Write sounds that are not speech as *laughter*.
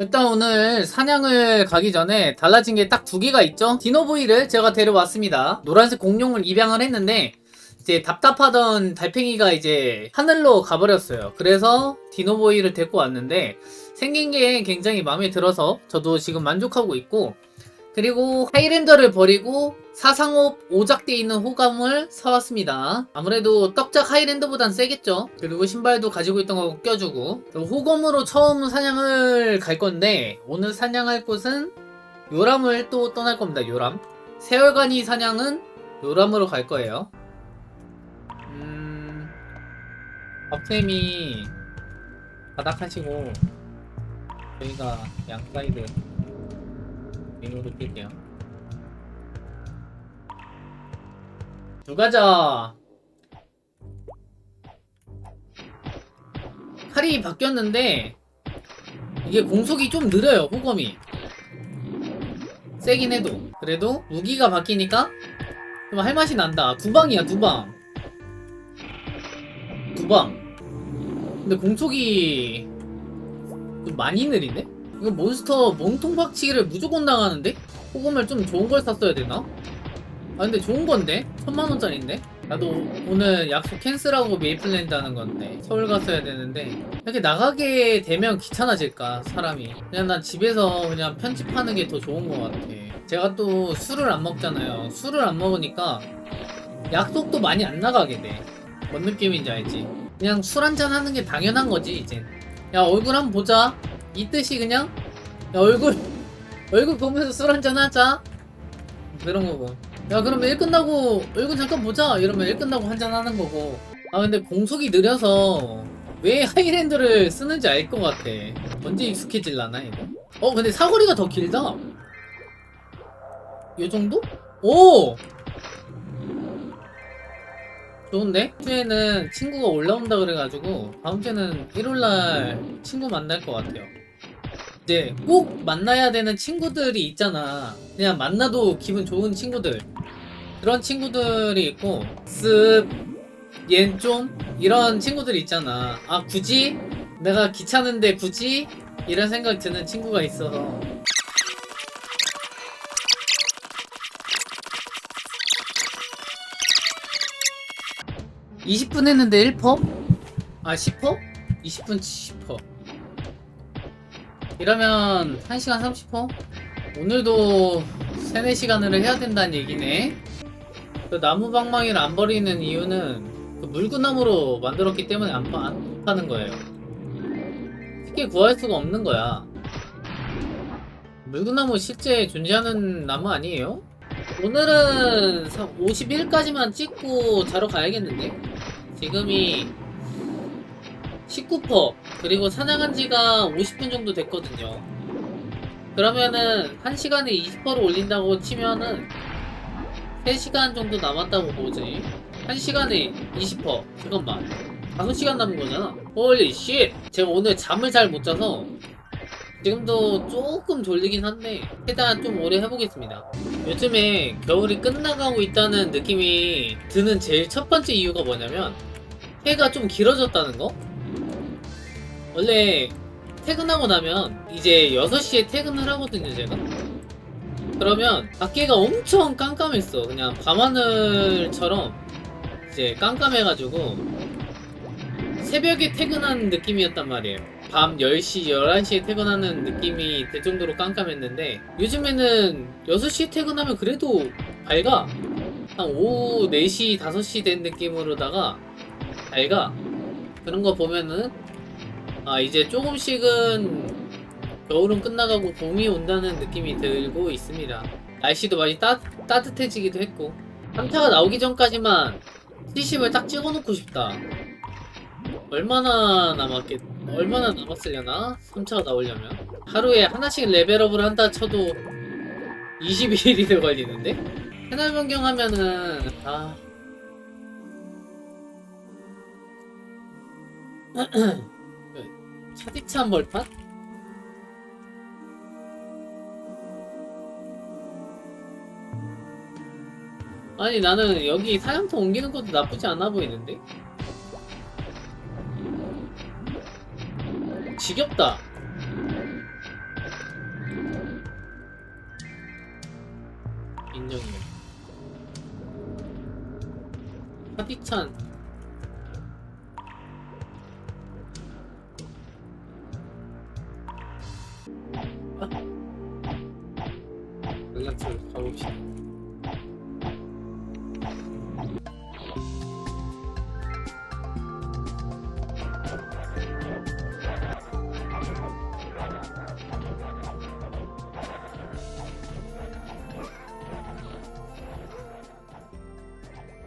일단 오늘 사냥을 가기 전에 달라진 게 딱 두 개가 있죠. 디노보이를 제가 데려왔습니다. 노란색 공룡을 입양을 했는데 이제 답답하던 달팽이가 이제 하늘로 가버렸어요. 그래서 디노보이를 데리고 왔는데 생긴 게 굉장히 마음에 들어서 저도 지금 만족하고 있고 그리고 하이랜더를 버리고 사상호 오작돼 있는 호감을 사왔습니다. 아무래도 떡작 하이랜더보단 세겠죠. 그리고 신발도 가지고 있던 거 껴주고 호검으로 처음 사냥을 갈 건데 오늘 사냥할 곳은 요람을 또 떠날 겁니다. 요람. 세월간이 사냥은 요람으로 갈 거예요. 음... 업템이 바닥 하시고 저희가 양사이드 메뉴로 뛸게요. 두 가자. 칼이 바뀌었는데 이게 공속이 좀 느려요 호검이. 세긴 해도. 그래도 무기가 바뀌니까 좀 할 맛이 난다. 두 방이야 두방. 두방. 근데 공속이 좀 많이 느리네 이거 몬스터 몸통 박치기를 무조건 나가는데 호검을 좀 좋은 걸 샀어야 되나? 아 근데 좋은 건데? 천만 원짜리인데? 나도 오늘 약속 캔슬하고 메이플랜드 하는 건데 서울 갔어야 되는데 이렇게 나가게 되면 귀찮아질까 사람이 그냥 난 집에서 그냥 편집하는 게 더 좋은 것 같아 제가 또 술을 안 먹잖아요 술을 안 먹으니까 약속도 많이 안 나가게 돼뭔 느낌인지 알지? 그냥 술 한잔 하는 게 당연한 거지 이젠 야 얼굴 한번 보자 이 뜻이 그냥 야 얼굴 얼굴 보면서 술 한잔 하자. 그런 거고. 야 그러면 일 끝나고 얼굴 잠깐 보자. 이러면 일 끝나고 한잔 하는 거고. 아 근데 공속이 느려서 왜 하이랜드를 쓰는지 알 것 같아. 언제 익숙해질라나 이거? 어 근데 사거리가 더 길다. 요 정도? 오! 좋은데? 주에는 친구가 올라온다 그래가지고 다음 주에는 일요일날 친구 만날 것 같아요 이제 꼭 만나야 되는 친구들이 있잖아. 그냥 만나도 기분 좋은 친구들. 그런 친구들이 있고, 쓱, 얜 좀, 이런 친구들이 있잖아. 아, 굳이? 내가 귀찮은데 굳이? 이런 생각 드는 친구가 있어서. (20분) 했는데 1퍼? 아 (10퍼) (20분) (10퍼) 이러면 1시간 30분? 오늘도 3, 4시간을 해야 된다는 얘기네. 그 나무 방망이를 안 버리는 이유는 그 물구나무로 만들었기 때문에 안, 파, 안 파는 거예요. 쉽게 구할 수가 없는 거야. 물구나무 실제 존재하는 나무 아니에요? 오늘은 51까지만 찍고 자러 가야겠는데? 지금이 19% 그리고 사냥한 지가 50분 정도 됐거든요. 그러면은 1시간에 20%를 올린다고 치면은 3시간 정도 남았다고 보지. 1시간에 20%. 잠깐만. 5시간 남은 거잖아. 홀리 쉣! 제가 오늘 잠을 잘 못 자서 지금도 조금 졸리긴 한데 최대한 좀 오래 해보겠습니다. 요즘에 겨울이 끝나가고 있다는 느낌이 드는 제일 첫 번째 이유가 뭐냐면 해가 좀 길어졌다는 거? 원래 퇴근하고 나면 이제 6시에 퇴근을 하거든요 제가. 그러면 밖에가 엄청 깜깜했어. 그냥 밤하늘처럼 이제 깜깜해가지고 새벽에 퇴근하는 느낌이었단 말이에요. 밤 10시, 11시에 퇴근하는 느낌이 될 정도로 깜깜했는데 요즘에는 6시에 퇴근하면 그래도 밝아. 한 오후 4시, 5시 된 느낌으로다가 밝아. 그런 거 보면은 아 이제 조금씩은 겨울은 끝나가고 봄이 온다는 느낌이 들고 있습니다. 날씨도 많이 따, 따뜻해지기도 했고 3차가 나오기 전까지만 70을 딱 찍어놓고 싶다. 얼마나 남았겠 얼마나 남았으려나? 3차가 나오려면 하루에 하나씩 레벨업을 한다 쳐도 21일이 걸리는데? 채널 변경하면은 아 *clears throat* *clears throat* 차디찬 벌판? 아니 나는 여기 사양통 옮기는 것도 나쁘지 않아 보이는데? 지겹다 인정이야 차디찬 처를 가봅시다